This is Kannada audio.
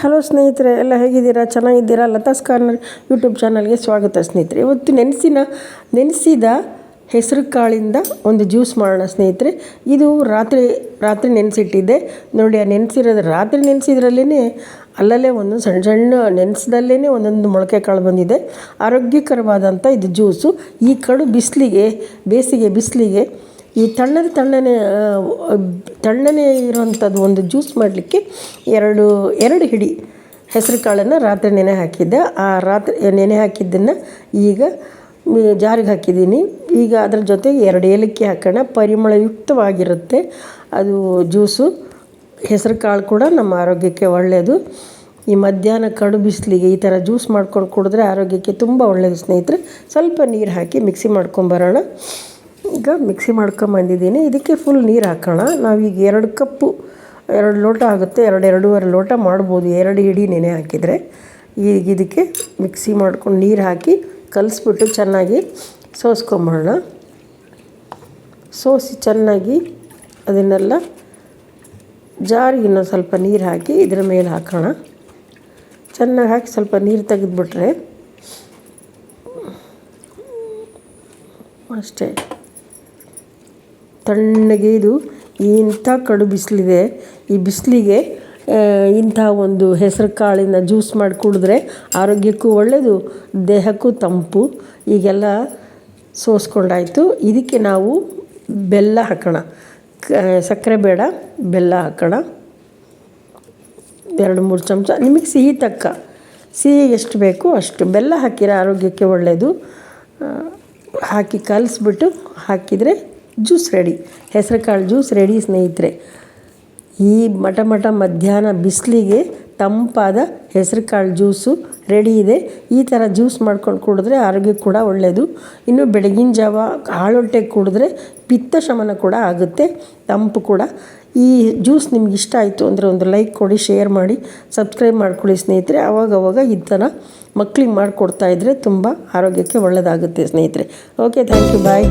ಹಲೋ ಸ್ನೇಹಿತರೆ, ಎಲ್ಲ ಹೇಗಿದ್ದೀರಾ? ಚೆನ್ನಾಗಿದ್ದೀರಾ? ಲತಾಸ್ ಕಾರ್ನರ್ ಯೂಟ್ಯೂಬ್ ಚಾನಲ್ಗೆ ಸ್ವಾಗತ ಸ್ನೇಹಿತರೆ. ಇವತ್ತು ನೆನೆಸಿನ, ನೆನೆಸಿದ ಹೆಸರು ಕಾಳಿಂದ ಒಂದು ಜ್ಯೂಸ್ ಮಾಡೋಣ ಸ್ನೇಹಿತರೆ. ಇದು ರಾತ್ರಿ ರಾತ್ರಿ ನೆನೆಸಿಟ್ಟಿದ್ದೆ ನೋಡಿ, ಆ ನೆನೆಸಿರೋದು ರಾತ್ರಿ ನೆನೆಸಿದ್ರಲ್ಲೇ ಅಲ್ಲಲ್ಲೇ ಒಂದೊಂದು ಸಣ್ಣ ಸಣ್ಣ ನೆನೆಸ್ದಲ್ಲೇ ಒಂದೊಂದು ಮೊಳಕೆ ಕಾಳು ಬಂದಿದೆ. ಆರೋಗ್ಯಕರವಾದಂಥ ಇದು ಜ್ಯೂಸು. ಈ ಕಡು ಬಿಸಿಲಿಗೆ, ಬೇಸಿಗೆ ಬಿಸಿಲಿಗೆ ಈ ತಣ್ಣನೆ ತಣ್ಣನೆ ತಣ್ಣನೆ ಇರುವಂಥದ್ದು ಒಂದು ಜ್ಯೂಸ್ ಮಾಡಲಿಕ್ಕೆ ಎರಡು ಎರಡು ಹಿಡಿ ಹೆಸರು ಕಾಳನ್ನು ರಾತ್ರಿ ನೆನೆ ಹಾಕಿದ್ದೆ. ಆ ರಾತ್ರಿ, ನೆನೆ ಹಾಕಿದ್ದನ್ನು ಈಗ ಜಾರಿಗೆ ಹಾಕಿದ್ದೀನಿ. ಈಗ ಅದ್ರ ಜೊತೆಗೆ ಎರಡು ಏಲಕ್ಕಿ ಹಾಕೋಣ. ಪರಿಮಳಯುಕ್ತವಾಗಿರುತ್ತೆ ಅದು ಜ್ಯೂಸು. ಹೆಸರು ಕಾಳು ಕೂಡ ನಮ್ಮ ಆರೋಗ್ಯಕ್ಕೆ ಒಳ್ಳೆಯದು. ಈ ಮಧ್ಯಾಹ್ನ ಕಡು ಬಿಸಿಲಿಗೆ ಈ ಥರ ಜ್ಯೂಸ್ ಮಾಡ್ಕೊಂಡು ಕುಡಿದ್ರೆ ಆರೋಗ್ಯಕ್ಕೆ ತುಂಬ ಒಳ್ಳೆಯದು ಸ್ನೇಹಿತರೆ. ಸ್ವಲ್ಪ ನೀರು ಹಾಕಿ ಮಿಕ್ಸಿ ಮಾಡ್ಕೊಂಬರೋಣ. ಈಗ ಮಿಕ್ಸಿ ಮಾಡ್ಕೊಂಬಂದಿದ್ದೀನಿ ಇದಕ್ಕೆ ಫುಲ್ ನೀರು ಹಾಕೋಣ. ನಾವೀಗ ಎರಡು ಕಪ್ಪು, ಎರಡು ಲೋಟ ಆಗುತ್ತೆ. ಎರಡು ಎರಡೂವರೆ ಲೋಟ ಮಾಡ್ಬೋದು. ಎರಡು ಹಿಡಿ ನೆನೆ ಹಾಕಿದರೆ. ಈಗ ಇದಕ್ಕೆ ಮಿಕ್ಸಿ ಮಾಡ್ಕೊಂಡು ನೀರು ಹಾಕಿ ಕಲಿಸ್ಬಿಟ್ಟು ಚೆನ್ನಾಗಿ ಸೋಸ್ಕೊಂಬರೋಣ. ಸೋಸಿ ಚೆನ್ನಾಗಿ ಅದನ್ನೆಲ್ಲ ಜಾರಿಗೆ ಇನ್ನೊಂದು ಸ್ವಲ್ಪ ನೀರು ಹಾಕಿ ಇದರ ಮೇಲೆ ಹಾಕೋಣ. ಚೆನ್ನಾಗಿ ಹಾಕಿ ಸ್ವಲ್ಪ ನೀರು ತೆಗೆದುಬಿಟ್ರೆ ಅಷ್ಟೇ. ತಣ್ಣಗೆ ಇದು ಇಂಥ ಕಡು ಬಿಸಿಲಿದೆ. ಈ ಬಿಸಿಲಿಗೆ ಇಂಥ ಒಂದು ಹೆಸರು ಕಾಳಿನ ಜ್ಯೂಸ್ ಮಾಡಿ ಕುಡಿದ್ರೆ ಆರೋಗ್ಯಕ್ಕೂ ಒಳ್ಳೆಯದು ದೇಹಕ್ಕೂ ತಂಪು. ಈಗೆಲ್ಲ ಸೋಸ್ಕೊಂಡಾಯಿತು. ಇದಕ್ಕೆ ನಾವು ಬೆಲ್ಲ ಹಾಕೋಣ. ಸಕ್ಕರೆ ಬೇಡ, ಬೆಲ್ಲ ಹಾಕೋಣ. ಎರಡು, ಮೂರು ಚಮಚ. ನಿಮಗೆ ಸಿಹಿ ತಕ್ಕ. ಸಿಹಿ ಎಷ್ಟು ಬೇಕೋ ಅಷ್ಟು. ಬೆಲ್ಲ ಹಾಕಿರೋ ಆರೋಗ್ಯಕ್ಕೆ ಒಳ್ಳೆಯದು ಹಾಕಿ ಕಲಿಸ್ಬಿಟ್ಟು ಹಾಕಿದರೆ ಜ್ಯೂಸ್ ರೆಡಿ. ಹೆಸರು ಕಾಳು ಜ್ಯೂಸ್ ರೆಡಿ ಸ್ನೇಹಿತರೆ. ಈ ಮಟ ಮಟ ಮಧ್ಯಾಹ್ನ ಬಿಸಿಲಿಗೆ ತಂಪಾದ ಹೆಸರು ಕಾಳು ಜ್ಯೂಸು ರೆಡಿ ಇದೆ. ಈ ಥರ ಜ್ಯೂಸ್ ಮಾಡ್ಕೊಂಡು ಕುಡಿದ್ರೆ ಆರೋಗ್ಯಕ್ಕೆ ಕೂಡ ಒಳ್ಳೆಯದು ಇನ್ನು ಬೆಳಗಿನ ಜಾವ ಹಾಳೊಟ್ಟೆಗೆ ಕುಡಿದ್ರೆ ಪಿತ್ತ ಶಮನ ಕೂಡ ಆಗುತ್ತೆ, ತಂಪು ಕೂಡ. ಈ ಜ್ಯೂಸ್ ನಿಮ್ಗೆ ಇಷ್ಟ ಆಯಿತು ಅಂದರೆ ಒಂದು ಲೈಕ್ ಕೊಡಿ, ಶೇರ್ ಮಾಡಿ, ಸಬ್ಸ್ಕ್ರೈಬ್ ಮಾಡ್ಕೊಳ್ಳಿ ಸ್ನೇಹಿತರೆ. ಅವಾಗವಾಗ ಅವಾಗ ಈ ಥರ ಮಕ್ಕಳಿಗೆ ಮಾಡಿಕೊಡ್ತಾ ಇದ್ದರೆ ತುಂಬ ಆರೋಗ್ಯಕ್ಕೆ ಒಳ್ಳೆಯದಾಗುತ್ತೆ ಸ್ನೇಹಿತರೆ. Okay, thank you, bye.